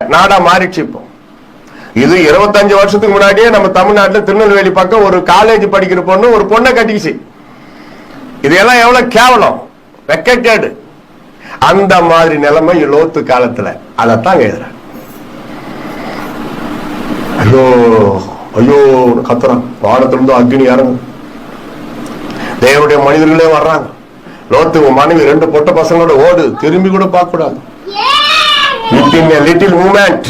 நாடா மாறிடுச்சு இப்போ. இது இருபத்தஞ்சு வருஷத்துக்கு முன்னாடியே நம்ம தமிழ்நாட்டுல திருநெல்வேலி பக்கம் ஒரு காலேஜ் படிக்கிற பொண்ணு ஒரு பொண்ணை கட்டிக்கிச்சு. இதெல்லாம் எவ்வளவு கேவலம்? வெக்கக்கேடு அந்த மாதிரி நிலைமை லோத்து காலத்துல. அதைத்தான் எழுதுறேன் ஐயோ ஐயோ கத்துறான். வானத்திலிருந்து அக்னி இறங்கும். தேவனுடைய மனிதர்களே வர்றாங்க. லோத்து உன் மனைவி ரெண்டு பொட்ட பசங்களோட ஓடு. திரும்பி கூட பார்க்க கூடாது with a little movement.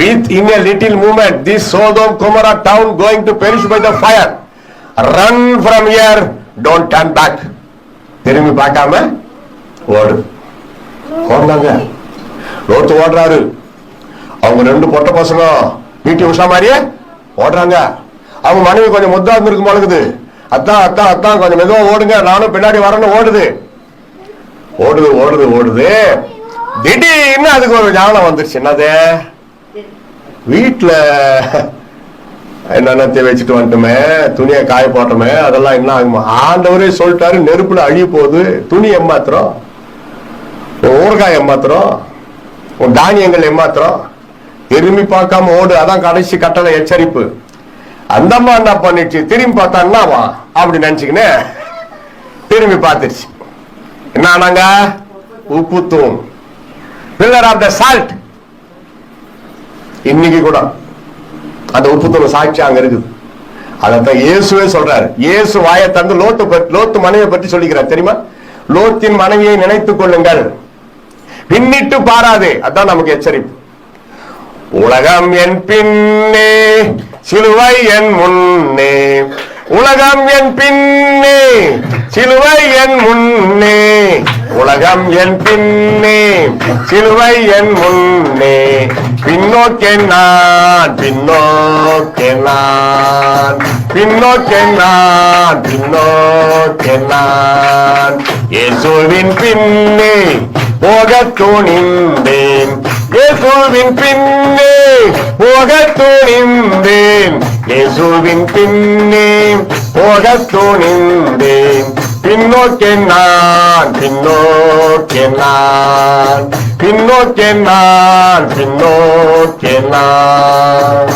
Within a little movement this Sodom Gomorrah town going to perish by the fire. Run from here. Don't turn back. திரும்பி பார்க்காம ஓடு. ஓடுனாங்க லோத்து ஓடுறாரு. அவங்க ரெண்டு பொட்ட பசங்க. வீட்டு உஷா மாதிரியே ஓடுறாங்க. அவங்க மனைவி கொஞ்சம் முத்தா இருந்திருக்கும் போலகுது அத்தான் அத்தான் அத்தான் கொஞ்சம் மெதுவா ஓடுங்க. நானும் பின்னாடி வரேன்னு ஓடுது. ஓடுது ஓடுது ஓடுது. திடீர்னு அதுக்கு ஒரு ஞானம் வந்துருச்சு. என்னது? வீட்டுல என்னென்ன வச்சுட்டு வந்துட்டோமே துணியை காய போட்டோமே அதெல்லாம் என்ன ஆகுமா? ஆண்டவரே சொல்லிட்டாரு நெருப்புல அழிய போகுது. துணி ஏமாத்திரம் ஊறுகாய் ஏமாத்திரம் உன் தானியங்கள் ஏமாத்திரம் திரும்பி பார்க்காம ஓடு. அதான் கடைசி கட்டளை எச்சரிப்பு. அந்த அம்மா என்ன பண்ணிடுச்சு திரும்பி பார்த்தா என்னவா? அப்படி நினைச்சுக்கினே திரும்பி பார்த்துருச்சு. என்ன ஆனாங்க? உப்பு தூண் பில்லர் ஆஃப் த சால்ட் இன்னைக்கு கூட அந்த உப்புத்தூர் சாட்சி அங்க இருக்குது. அதான் இயேசுவே சொல்றாரு. இயேசு வாயை தந்து லோத்து லோத்து மனைவியை பற்றி சொல்லிக்கிறார். தெரியுமா? லோத்தின் மனைவியை நினைத்துக் கொள்ளுங்கள். பின்னிட்டு பாராதே. அதான் நமக்கு எச்சரிப்பு. உலகம் என் பின்னே சிலுவை என் முன்னே. உலகம் என் பின்னே சிலுவை என் முன்னே. உலகம் என் பின்னே சிலுவை என் முன்னே. பின்னோக்கே நான் பின்னோக்கே நான். பின்னோக்கே நான் பின்னோக்கே நான். இயேசுவின் பின்னே போக துணிந்தேன். இயேசுவின் பின்னே போக துணிந்தேன். இயேசுவின் பின்னே போக துணிந்தேன். பின்னோக்கே நான் பின்னோக்கே நான் பின்னோக்கே நான் பின்னோக்கே நான்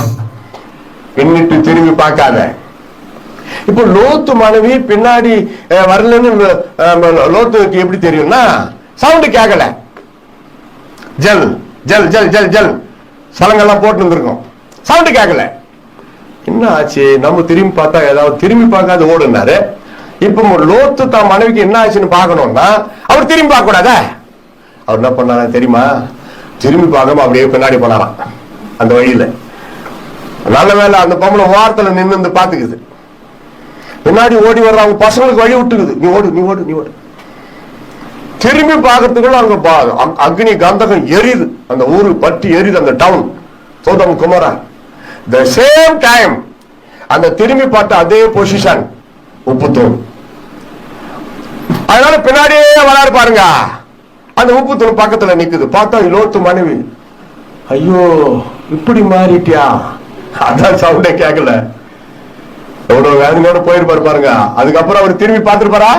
பின்னிட்டு திரும்பி பார்க்காத. இப்போ லோத்து மனைவி பின்னாடி வரலன்னு லோத்துக்கு எப்படி தெரியும்னா சவுண்டு கேட்கல ஜல் ஜல் ஜல் ஜல் ஜல். சலங்கெல்லாம் போட்டு இருந்திருக்கோம் சவுண்டு கேட்கல என்ன ஆச்சு? நம்ம திரும்பி பார்த்தா ஏதாவது திரும்பி பார்க்காத ஓடுனாரு இப்போ லோத்து தான் மனைவிக்கு என்ன ஆச்சுன்னு பார்க்கணும்னா அவர் திரும்பி பார்க்க கூடாதா அவர் என்ன பண்ணாரா தெரியுமா? திரும்பி பார்க்காம அப்படியே பின்னாடி போனாராம். அந்த வழியில. நல்ல வேளை அந்த பொம்பளை வாரத்துல நின்று பாத்துக்குது பின்னாடி ஓடி வர்ற அவங்க பசங்களுக்கு வழி விட்டுக்குது. நீ ஓடு நீ ஓடு நீ ஓடு. திரும்பி பார்க்கறதுக்குள்ள அங்க அக்- அக்னி கந்தகம் எரியுது. அந்த ஊரு பட்டி எரியுது அந்த டவுன் சோதம் குமரா. த சேம் டைம் அந்த திரும்பி பார்த்த அதே பொசிஷன் உப்புத்தூண் அதனால பின்னாடியே வராரு பாருங்க. அந்த உப்புத்தூண் பக்கத்துல நிக்குது. பார்த்தா லோத்து மனைவி. ஐயோ இப்படி மாறிட்டியா? அதான் சவுண்டே கேட்கல எவ்வளவு வேதனையோட போயிருப்பாரு பாருங்க. அதுக்கப்புறம் அவர் திரும்பி பார்த்துருப்பாரா?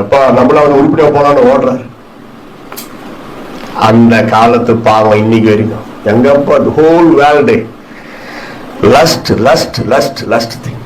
எப்பா நம்மள அவன் உருப்படியா போலான்னு ஓடுறாரு. அந்த காலத்து பாவம் இன்னைக்கு வரைக்கும். எங்கப்பா whole world lust lust lust lust thing